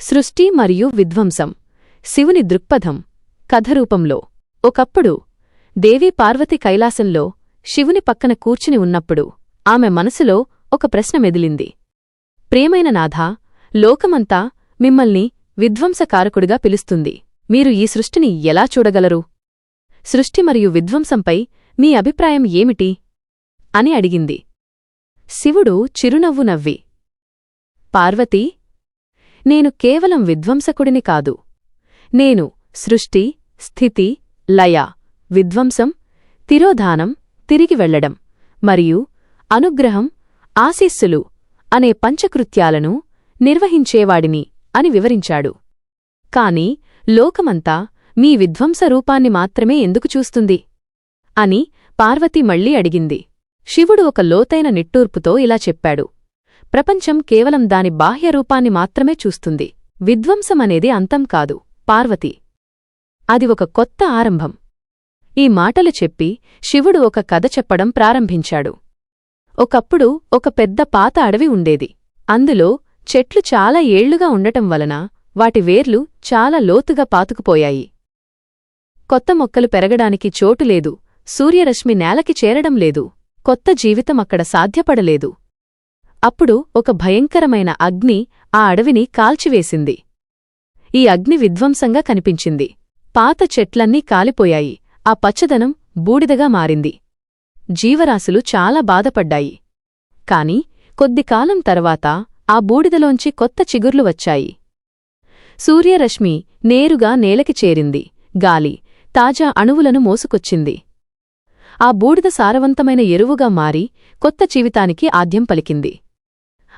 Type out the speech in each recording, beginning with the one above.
సృష్టి మరియు విధ్వంసం. శివుని దృక్పథం. కథరూపంలో ఒకప్పుడు దేవీ పార్వతి కైలాసంలో శివుని పక్కన కూర్చుని ఉన్నప్పుడు ఆమె మనసులో ఒక ప్రశ్న మెదిలింది. ప్రేమైన నాథా లోకమంతా మిమ్మల్ని విధ్వంసకారకుడిగా పిలుస్తుంది. మీరు ఈ సృష్టిని ఎలా చూడగలరు? సృష్టి మరియు విధ్వంసంపై మీ అభిప్రాయం ఏమిటి? అని అడిగింది. శివుడు చిరునవ్వు నవ్వి. పార్వతీ నేను కేవలం విధ్వంసకుడిని కాదు. నేను సృష్టి స్థితి లయ విధ్వంసం తిరోధానం తిరిగి వెళ్ళడం మరియు అనుగ్రహం ఆశీస్సులు అనే పంచకృత్యాలను నిర్వహించేవాడిని అని వివరించాడు. కాని లోకమంతా మీ విధ్వంస రూపాన్ని మాత్రమే ఎందుకు చూస్తుంది? అని పార్వతి మళ్ళీ అడిగింది. శివుడు ఒక లోతైన నిట్టూర్పుతో ఇలా చెప్పాడు. ప్రపంచం కేవలం దాని బాహ్య రూపాన్ని మాత్రమే చూస్తుంది. విధ్వంసమనేది అంతం కాదు. పార్వతి అది ఒక కొత్త ఆరంభం. ఈ మాటలు చెప్పి శివుడు ఒక కథ చెప్పడం ప్రారంభించాడు. ఒకప్పుడు ఒక పెద్ద పాత అడవి ఉండేది. అందులో చెట్లు చాలా ఏళ్ళుగా ఉండటం వలన వాటి వేర్లు చాలా లోతుగా పాతుకుపోయాయి. కొత్త మొక్కలు పెరగడానికి చోటు లేదు. సూర్యరశ్మి నేలకి చేరడం లేదు. కొత్త జీవితం అక్కడ సాధ్యపడలేదు. అప్పుడు ఒక భయంకరమైన అగ్ని ఆ అడవిని కాల్చివేసింది. ఈ అగ్ని విధ్వంసంగా కనిపించింది. పాత చెట్లన్నీ కాలిపోయాయి. ఆ పచ్చదనం బూడిదగా మారింది. జీవరాశులు చాలా బాధపడ్డాయి. కాని కొద్దికాలం తర్వాత ఆ బూడిదలోంచి కొత్త చిగుర్లు వచ్చాయి. సూర్యరశ్మి నేరుగా నేలకి చేరింది. గాలి తాజా అణువులను మోసుకొచ్చింది. ఆ బూడిద సారవంతమైన ఎరువుగా మారి కొత్త జీవితానికి ఆద్యం పలికింది.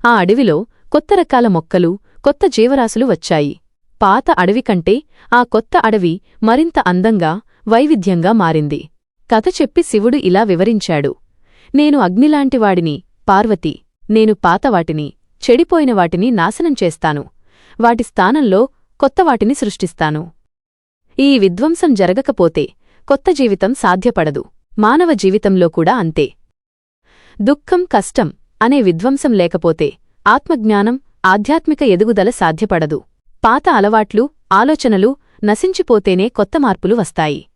ఆ అడవిలో కొత్త రకాల మొక్కలు కొత్త జీవరాశులు వచ్చాయి. పాత అడవి కంటే ఆ కొత్త అడవి మరింత అందంగా వైవిధ్యంగా మారింది. కథ చెప్పి శివుడు ఇలా వివరించాడు. నేను అగ్నిలాంటివాడిని పార్వతి నేను పాతవాటిని చెడిపోయిన వాటిని నాశనం చేస్తాను. వాటి స్థానంలో కొత్తవాటిని సృష్టిస్తాను. ఈ విధ్వంసం జరగకపోతే కొత్త జీవితం సాధ్యపడదు. మానవ జీవితంలో కూడా అంతే. దుఃఖం కష్టం అనే విధ్వంసం లేకపోతే ఆత్మజ్ఞానం ఆధ్యాత్మిక ఎదుగుదల సాధ్యపడదు. పాత అలవాట్లు ఆలోచనలు నశించిపోతేనే కొత్త మార్పులు వస్తాయి.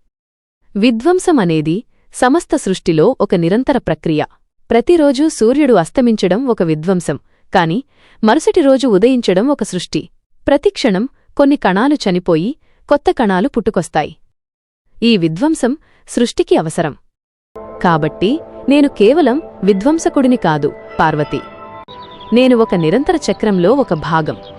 విధ్వంసం అనేది సమస్త సృష్టిలో ఒక నిరంతర ప్రక్రియ. ప్రతిరోజూ సూర్యుడు అస్తమించడం ఒక విధ్వంసం కాని మరుసటి రోజు ఉదయించడం ఒక సృష్టి. ప్రతిక్షణం కొన్ని కణాలు చనిపోయి కొత్త కణాలు పుట్టుకొస్తాయి. ఈ విధ్వంసం సృష్టికి అవసరం. కాబట్టి నేను కేవలం విధ్వంసకుడిని కాదు పార్వతి. నేను ఒక నిరంతర చక్రంలో ఒక భాగం.